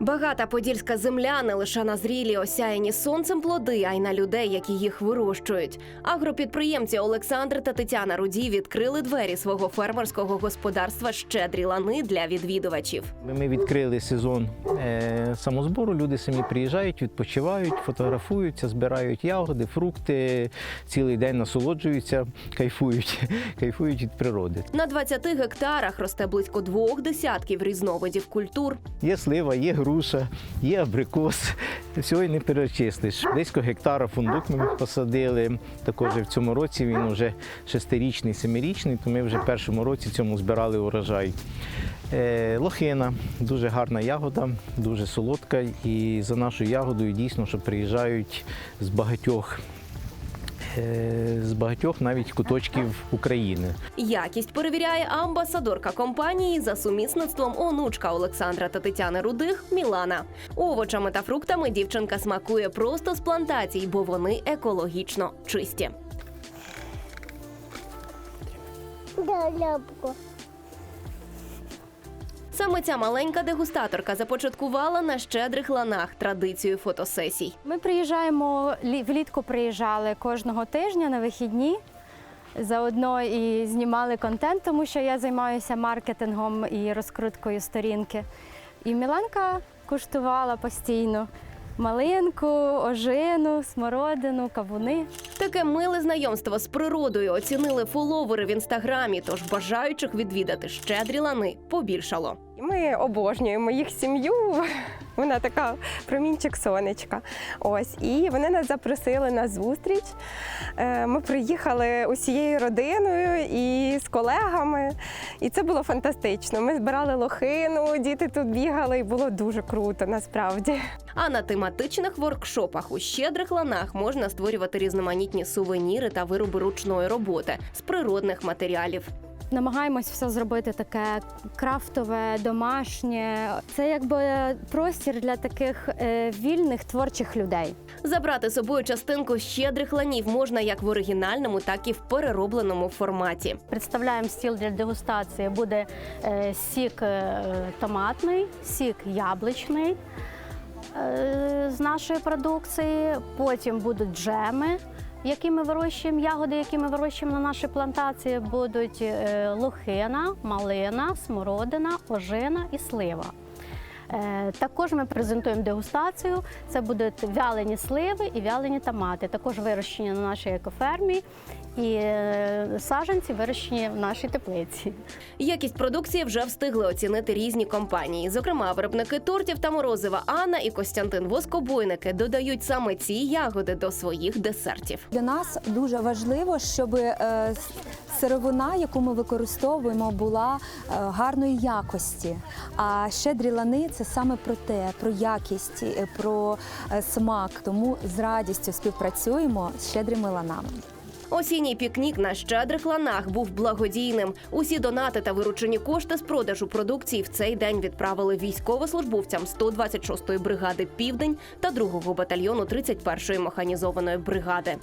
Багата подільська земля не лише на зрілі осяяні сонцем плоди, а й на людей, які їх вирощують. Агропідприємці Олександр та Тетяна Руді відкрили двері свого фермерського господарства щедрі лани для відвідувачів. Ми відкрили сезон е, самозбору. Люди самі приїжджають, відпочивають, фотографуються, збирають ягоди, фрукти, цілий день насолоджуються, кайфують, кайфують від природи. На 20 гектарах росте близько двох десятків різновидів культур. Є слива, є груша, є абрикос. Всього й не перечислиш. Близько гектара фундук ми посадили. Також в цьому році він вже шестирічний, семирічний, то ми вже в першому році цьому збирали урожай. Е, Лохина дуже гарна ягода, дуже солодка. І за нашою ягодою дійсно, що приїжджають з багатьох. Е, З багатьох навіть куточків України. Якість перевіряє амбасадорка компанії за сумісництвом онучка Олександра та Тетяни Рудих Мілана. Овочами та фруктами дівчинка смакує просто з плантацій, бо вони екологічно чисті. Да, ляпку. Саме ця маленька дегустаторка започаткувала на щедрих ланах традицію фотосесій. Ми приїжджаємо влітку приїжджали кожного тижня на вихідні. Заодно і знімали контент, тому що я займаюся маркетингом і розкруткою сторінки. І Міланка куштувала постійно малинку, ожину, смородину, кавуни. Таке миле знайомство з природою оцінили фоловери в інстаграмі, тож бажаючих відвідати щедрі лани побільшало. Ми обожнюємо їх сім'ю. Вона така промінчик сонечка. Ось і вони нас запросили на зустріч. Е, Ми приїхали усією родиною і з колегами. І це було фантастично. Ми збирали лохину, діти тут бігали, і було дуже круто насправді. А на тематичних воркшопах у щедрих ланах можна створювати різноманітні сувеніри та вироби ручної роботи з природних матеріалів. Намагаємось все зробити таке крафтове, домашнє. Це якби простір для таких е, вільних творчих людей. Забрати з собою частинку щедрих ланів можна як в оригінальному, так і в переробленому форматі. Представляємо стіл для дегустації. Буде е, сік е, томатний, сік яблучний з нашої продукції. Потім будуть джеми, які ми вирощуємо, ягоди, які ми вирощуємо на нашій плантації. Будуть лухина, лохина, малина, смородина, ожина і слива. Е, Також ми презентуємо дегустацію. Це будуть вялені сливи і вялені томати. Також вирощені на нашій екофермі і е, саджанці вирощені в нашій теплиці. Якість продукції вже встигли оцінити різні компанії. Зокрема, виробники тортів та морозива Анна і Костянтин Воскобойники додають саме ці ягоди до своїх десертів. Для нас дуже важливо, щоб е, сировина, яку ми використовуємо, була гарної якості. А щедрі лани це саме про те, про якість, е, про е, смак. Тому з радістю співпрацюємо з щедрими ланами. Осінній пікнік на щедрих ланах був благодійним. Усі донати та виручені кошти з продажу продукції в цей день відправили військовослужбовцям 126-ї бригади Південь та 2-го батальйону 31-ї механізованої бригади.